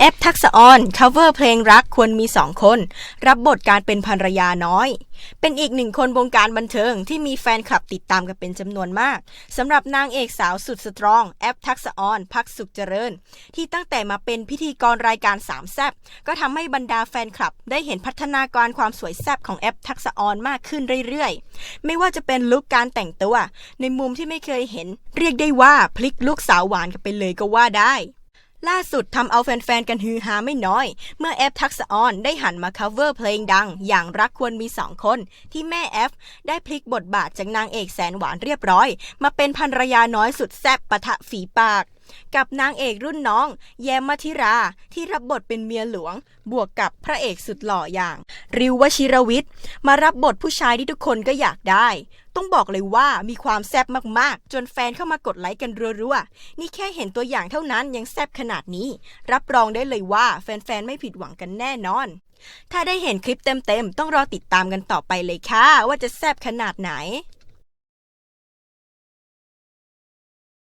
แอปทักษออน cover เพลงรักควรมีสองคน รับบทการเป็นภรรยาน้อย เป็นอีกหนึ่งคนวงการบันเทิงที่มีแฟนคลับติดตามกันเป็นจำนวนมากสำหรับนางเอกสาวสุดสตรอง แอปทักษออน พักสุขเจริญ ที่ตั้งแต่มาเป็นพิธีกรรายการสามแซบก็ทำให้บรรดาแฟนคลับ ได้เห็นพัฒนาการความสวยแซบของแอปทักษออนมากขึ้นเรื่อยๆ ไม่ว่าจะเป็นลุคการแต่งตัว ในมุมที่ไม่เคยเห็น เรียกได้ว่าพลิกลุคสาวหวานกันไปเลยก็ว่าได้ ล่าสุดทำเอาแฟน ๆ กันฮือฮาไม่น้อย เมื่อแอฟทักษออนได้หันมา cover เพลงดัง อย่างรักควรมีสองคน ที่แม่แอฟได้พลิกบทบาทจากนางเอกแสนหวานเรียบร้อย มาเป็นภรรยาน้อยสุดแซ่บปะทะฝีปาก กับนางเอกรุ่นน้อง แยมมัธิรา ที่รับบทเป็นเมียหลวง บวกกับพระเอกสุดหล่ออย่าง ริววชิรวิทย์มารับบทผู้ชายที่ทุกคนก็อยากได้ ต้องบอกเลยว่ามีความแซ่บมากๆ จนแฟนเข้ามากดไลค์กันรัวๆ นี่แค่เห็นตัวอย่างเท่านั้นยังแซ่บขนาดนี้ รับรองได้เลยว่าแฟนๆไม่ผิดหวังกันแน่นอนถ้าได้เห็นคลิปเต็มๆ ต้องรอติดตามกันต่อไปเลยค่ะ ว่าจะแซ่บขนาดไหน